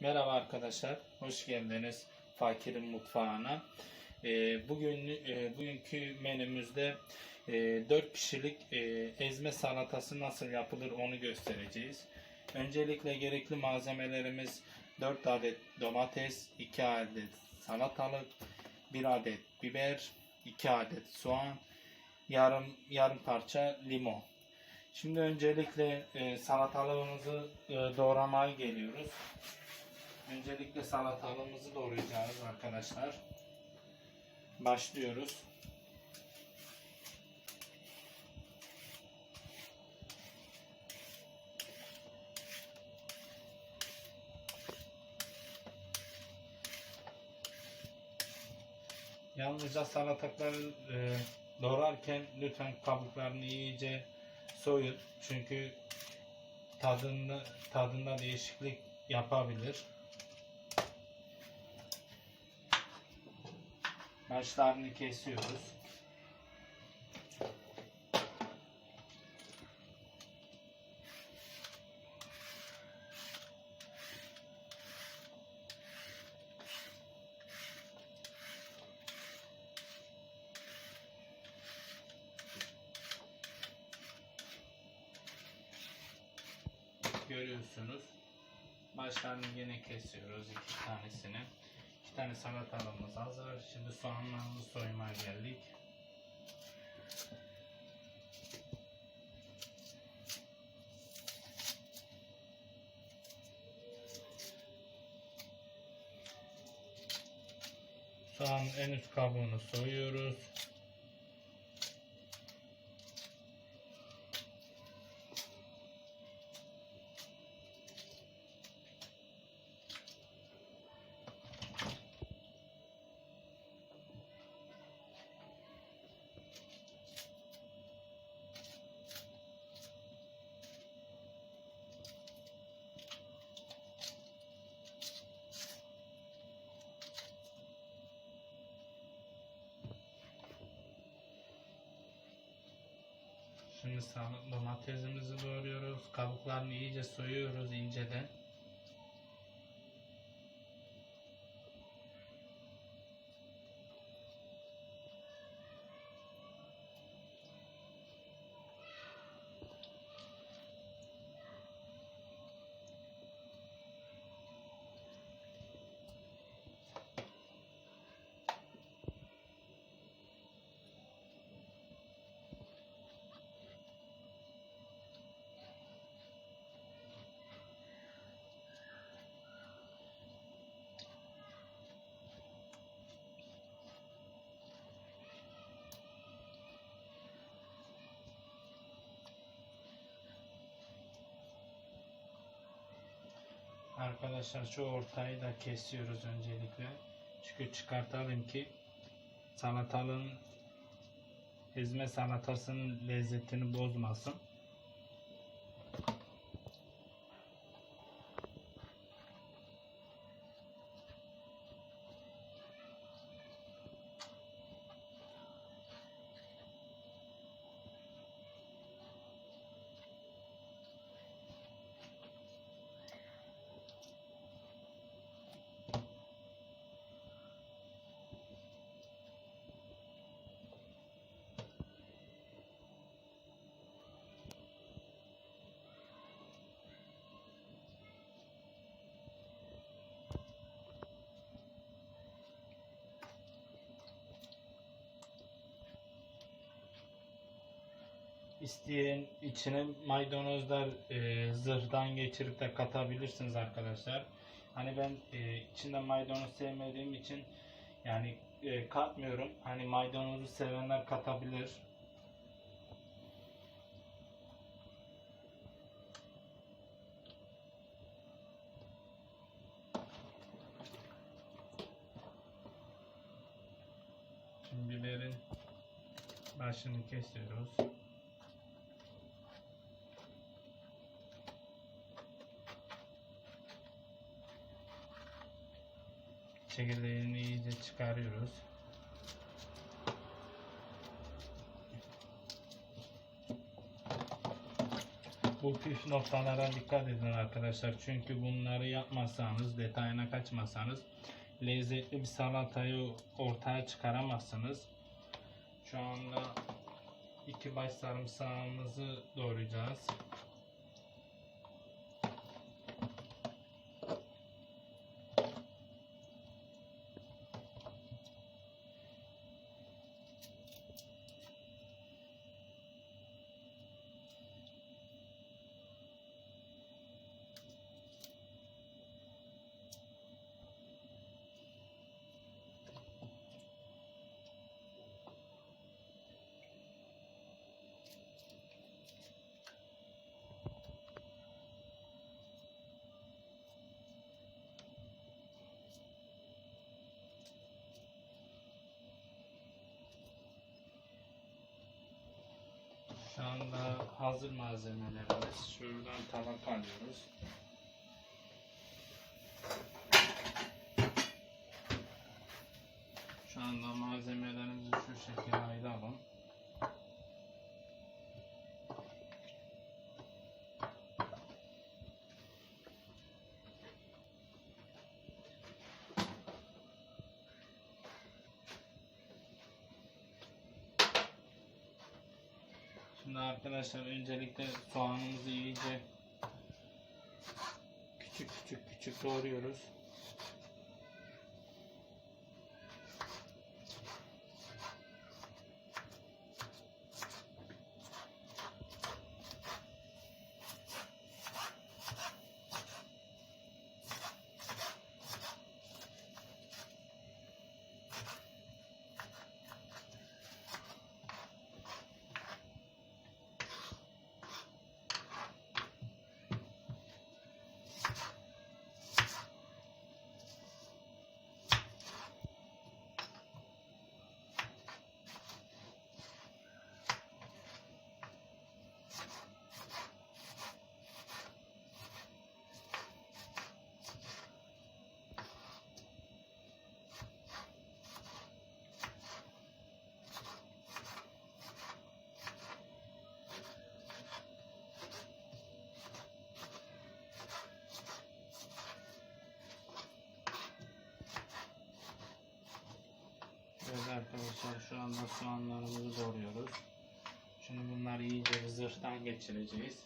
Merhaba arkadaşlar, hoş geldiniz Fakir'in mutfağına. Ee, bugün e, bugünkü menümüzde e, 4 kişilik e, ezme salatası nasıl yapılır onu göstereceğiz. Öncelikle gerekli malzemelerimiz 4 adet domates, 2 adet salatalık, 1 adet biber, 2 adet soğan, yarım yarım parça limon. Şimdi öncelikle e, salatalığımızı doğramaya geliyoruz. Öncelikle salatalığımızı doğrayacağız arkadaşlar. Başlıyoruz. Yalnızca salatalıkları e, doğrarken lütfen kabuklarını iyice soyun. Çünkü tadında tadında değişiklik yapabilir. Başlarını kesiyoruz. Görüyorsunuz. Başlarını yine kesiyoruz iki tanesini. İki tane salatalığımız hazır. Şimdi soğanlarımızı soymaya geldik. Soğanın en üst kabuğunu soyuyoruz. Şimdi domatesimizi doğruyoruz. Kabuklarını iyice soyuyoruz inceden. Arkadaşlar şu ortayı da kesiyoruz öncelikle. Çünkü çıkartalım ki salatalığın ezme salatasının lezzetini bozmasın. İsteyen içine maydanozlar e, zırhtan geçirip de katabilirsiniz arkadaşlar. Hani ben e, içinde maydanoz sevmediğim için yani e, katmıyorum. Hani maydanozu sevenler katabilir. Şimdi biberin başını kesiyoruz. Çekirdeğini iyice çıkarıyoruz. Bu püf noktalara dikkat edin arkadaşlar. Çünkü bunları yapmazsanız, detayına kaçmasanız lezzetli bir salatayı ortaya çıkaramazsınız. Şu anda iki baş sarımsağımızı doğrayacağız. Anda hazır malzemelerimiz. Şuradan tabak alıyoruz. Şimdi arkadaşlar öncelikle soğanımızı iyice küçük küçük küçük doğruyoruz. Evet arkadaşlar şu anda soğanlarımızı doğruyoruz. Şimdi bunları iyice bir zırhtan geçireceğiz.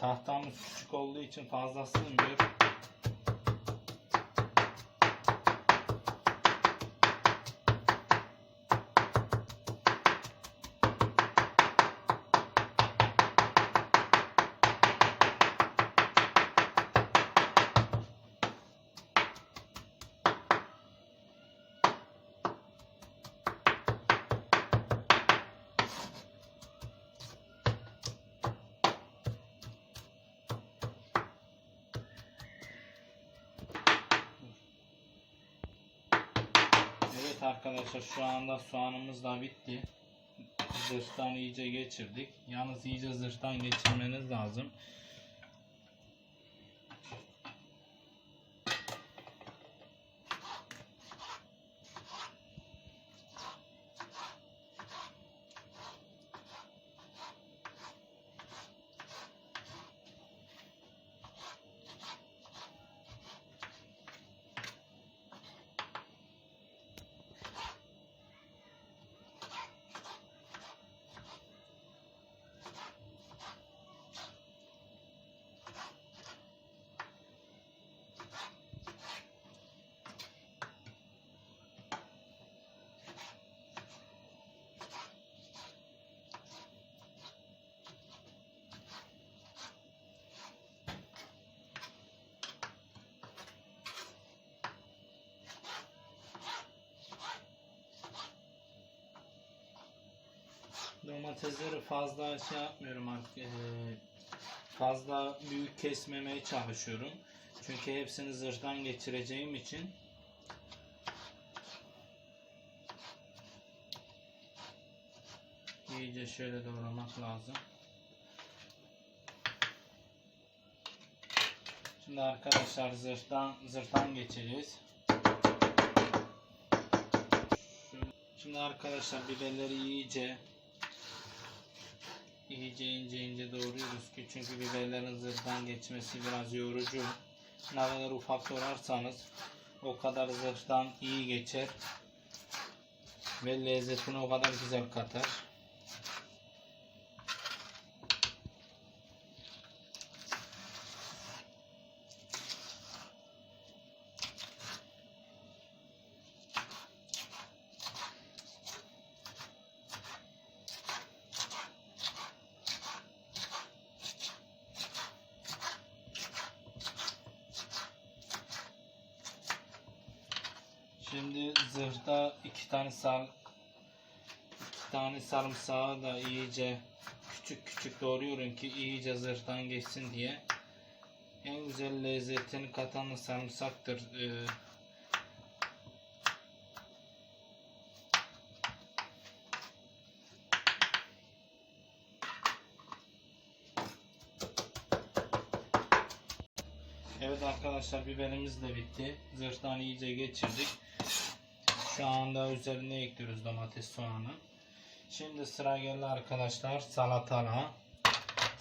Tahtamız küçük olduğu için fazla sığmıyor. Evet arkadaşlar şu anda soğanımız da bitti. Zırhtan iyice geçirdik. Yalnız iyice zırhtan geçirmeniz lazım. domatesleri fazla şey yapmıyorum artık. E, fazla büyük kesmemeye çalışıyorum. Çünkü hepsini zırhtan geçireceğim için. İyice şöyle doğramak lazım. Şimdi arkadaşlar zırhtan, zırhtan geçeceğiz. Şimdi arkadaşlar biberleri iyice iyice ince ince doğruyoruz ki çünkü biberlerin zırhtan geçmesi biraz yorucu. Ne kadar ufak doğrarsanız o kadar zırhtan iyi geçer ve lezzetini o kadar güzel katar. Zırhta iki tane sar iki tane sarımsağı da iyice küçük küçük doğruyorum ki iyice zırhtan geçsin diye. En güzel lezzetini katan sarımsaktır. Ee, Evet arkadaşlar biberimiz de bitti. Zırhtan iyice geçirdik. Şu anda üzerine ekliyoruz domates soğanı. Şimdi sıra geldi arkadaşlar salatalığa.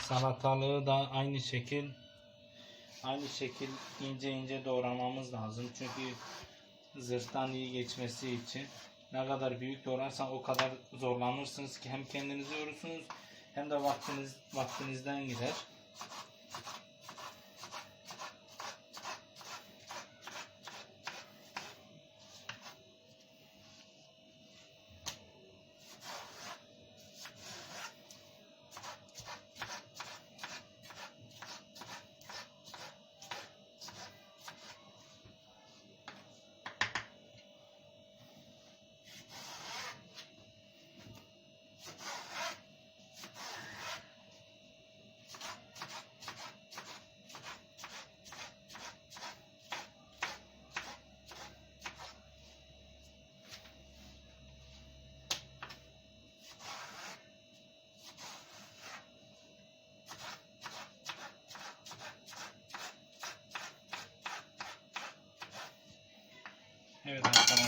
Salatalığı da aynı şekil aynı şekil ince ince doğramamız lazım. Çünkü zırhtan iyi geçmesi için ne kadar büyük doğrarsan o kadar zorlanırsınız ki hem kendinizi yorursunuz hem de vaktiniz vaktinizden gider.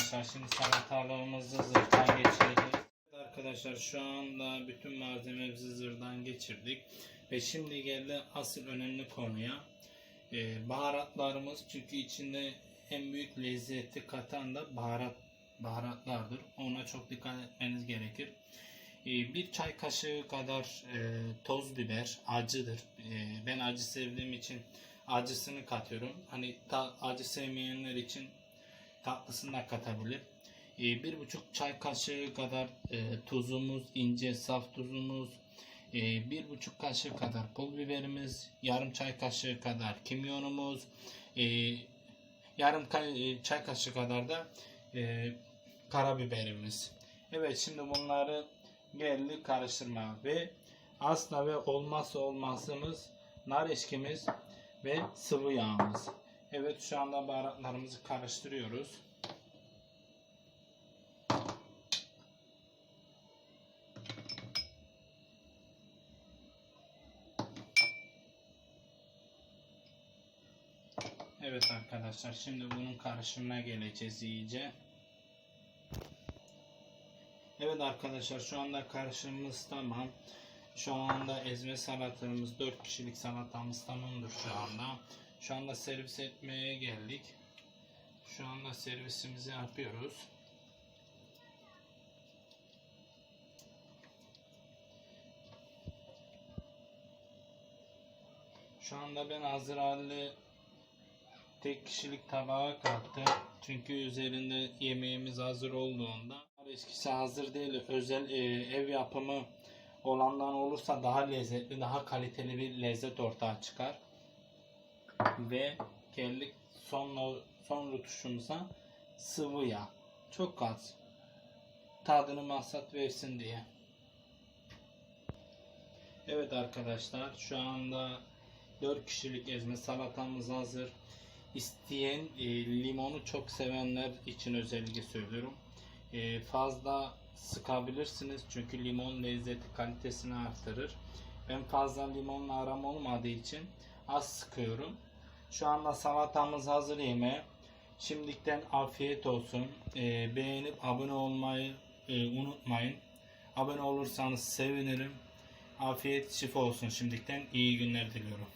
Arkadaşlar şimdi salatalığımızı zırhtan geçirdik. Arkadaşlar şu anda bütün malzememizi zırhtan geçirdik. Ve şimdi geldi asıl önemli konuya. Ee, baharatlarımız çünkü içinde en büyük lezzeti katan da baharat baharatlardır. Ona çok dikkat etmeniz gerekir. Ee, bir çay kaşığı kadar e, toz biber acıdır. Ee, ben acı sevdiğim için acısını katıyorum. Hani ta, acı sevmeyenler için tatlısını da katabilir. Ee, bir buçuk çay kaşığı kadar e, tuzumuz, ince saf tuzumuz, e, bir buçuk kaşığı kadar pul biberimiz, yarım çay kaşığı kadar kimyonumuz, e, yarım e, çay kaşığı kadar da e, karabiberimiz. Evet şimdi bunları geldi karıştırmaya ve asla ve olmazsa olmazımız nar eşkimiz ve sıvı yağımız. Evet şu anda baharatlarımızı karıştırıyoruz. Evet arkadaşlar şimdi bunun karışımına geleceğiz iyice. Evet arkadaşlar şu anda karışımımız tamam. Şu anda ezme salatamız 4 kişilik salatamız tamamdır şu anda. Şu anda servis etmeye geldik. Şu anda servisimizi yapıyoruz. Şu anda ben hazır halde tek kişilik tabağa kattım. Çünkü üzerinde yemeğimiz hazır olduğunda eskisi hazır değil özel e, ev yapımı olandan olursa daha lezzetli daha kaliteli bir lezzet ortaya çıkar ve geldik son son rutuşumuza sıvı yağ çok az tadını maksat versin diye Evet arkadaşlar şu anda 4 kişilik ezme salatamız hazır İsteyen e, limonu çok sevenler için özellikle söylüyorum. E, fazla sıkabilirsiniz çünkü limon lezzeti kalitesini artırır. Ben fazla limonla aram olmadığı için az sıkıyorum. Şu anda salatamız hazır yemeğe. Şimdiden afiyet olsun. E, beğenip abone olmayı e, unutmayın. Abone olursanız sevinirim. Afiyet şifa olsun şimdiden. iyi günler diliyorum.